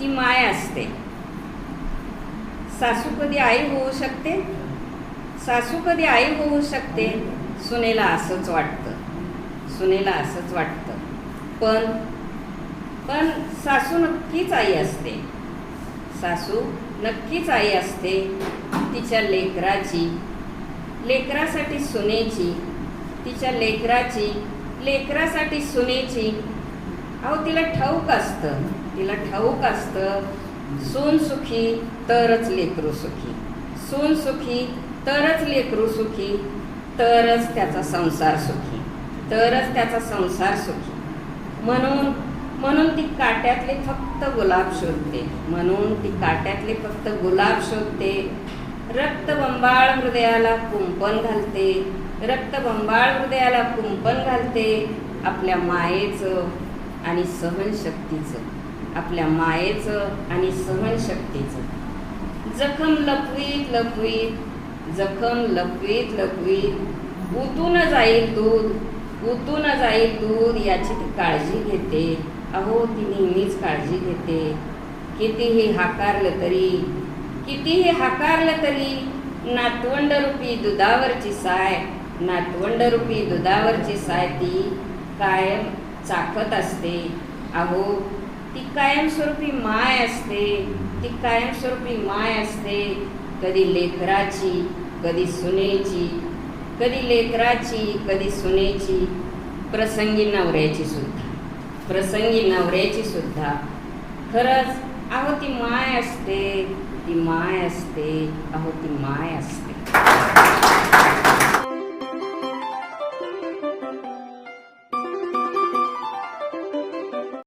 ती माय असते. सासू कधी आई होऊ शकते? सासू कधी आई होऊ शकते? सुनेला असंच वाटतं. सुनेला असंच वाटतं. पण पण सासू नक्कीच आई असते. सासू नक्कीच आई असते. तिच्या लेकराची लेकरासाठी सुनेची तिच्या लेकराची लेकरासाठी सुनेची अहो तिला ठाऊक असतं. तिला ठाऊक असतं. सून सुखी तरच लेकरू सुखी. सून सुखी तरच लेकरू सुखी. तरच त्याचा संसार सुखी. तरच त्याचा संसार सुखी. म्हणून म्हणून ती काट्यातले फक्त गुलाब शोधते. म्हणून ती काट्यातले फक्त गुलाब शोधते. रक्तबंबाळ हृदयाला कुंपण घालते. रक्तबंबाळ हृदयाला कुंपण घालते. आपल्या मायेचं आणि सहनशक्तीचं आपल्या मायेचं आणि सहनशक्तीचं. जखम लपवीत लपवीत जखम लपवीत लपवीत उतून जाईल दूध उतून जाईल दूध याची ती काळजी घेते. अहो ती नेहमीच काळजी घेते. कितीही हाकारलं तरी कितीही हाकारलं तरी नातवंड रूपी दुधावरची साय नातवंड रूपी दुधावरची साय ती कायम चाकत असते. अहो ती कायमस्वरूपी माय असते. ती कायमस्वरूपी माय असते. कधी लेकराची कधी सुनेची कधी लेकराची कधी सुनेची. प्रसंगी नवऱ्याची सुद्धा. प्रसंगी नवऱ्याची सुद्धा. खरंच अहो ती माय असते. ती माय असते. अहो ती माय असते.